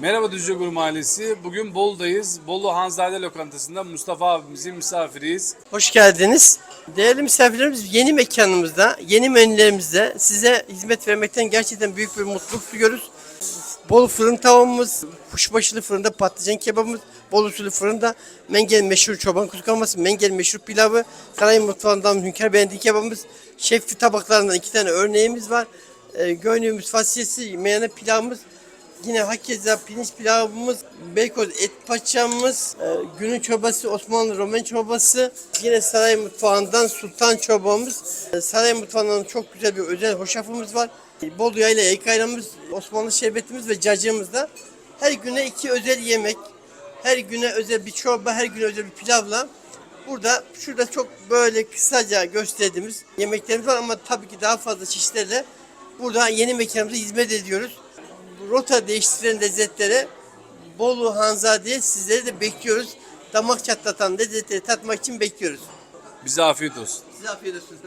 Merhaba Düzcegur Mahallesi. Bugün Bolu'dayız. Bolu Hanzade Lokantası'nda Mustafa abimizin misafiriyiz. Hoş geldiniz. Değerli misafirlerimiz yeni mekanımızda, yeni menülerimizde size hizmet vermekten gerçekten büyük bir mutluluk duyuyoruz. Bol fırın tavuğumuz, kuşbaşılı fırında patlıcan kebabımız, bol usulü fırında Mengel meşhur çoban kuzu kavurması, Mengel meşhur pilavı, saray mutfağından hünkâr beğendiği kebabımız, şefli tabaklarından iki tane örneğimiz var. E, göğnüğümüz, fasulyesi, meyane pilavımız, Yine hakeza pirinç pilavımız, beykoz et paçamız, e, günün çorbası Osmanlı Roman çorbası, yine saray mutfağından sultan çorbamız, e, saray mutfağından çok güzel bir özel hoşafımız var. Bolu yayla yayık ayranımız, Osmanlı şerbetimiz ve cacığımız da. Her güne iki özel yemek, her güne özel bir çorba, her güne özel bir pilavla. Burada şurada çok böyle kısaca gösterdiğimiz yemeklerimiz var ama tabii ki daha fazla çeşitlerle burada yeni mekanımıza hizmet ediyoruz rota değiştiren lezzetlere Bolu Hanzade'ye sizleri de bekliyoruz. Damak çatlatan lezzetleri tatmak için bekliyoruz. Bize afiyet olsun. Size afiyet olsun.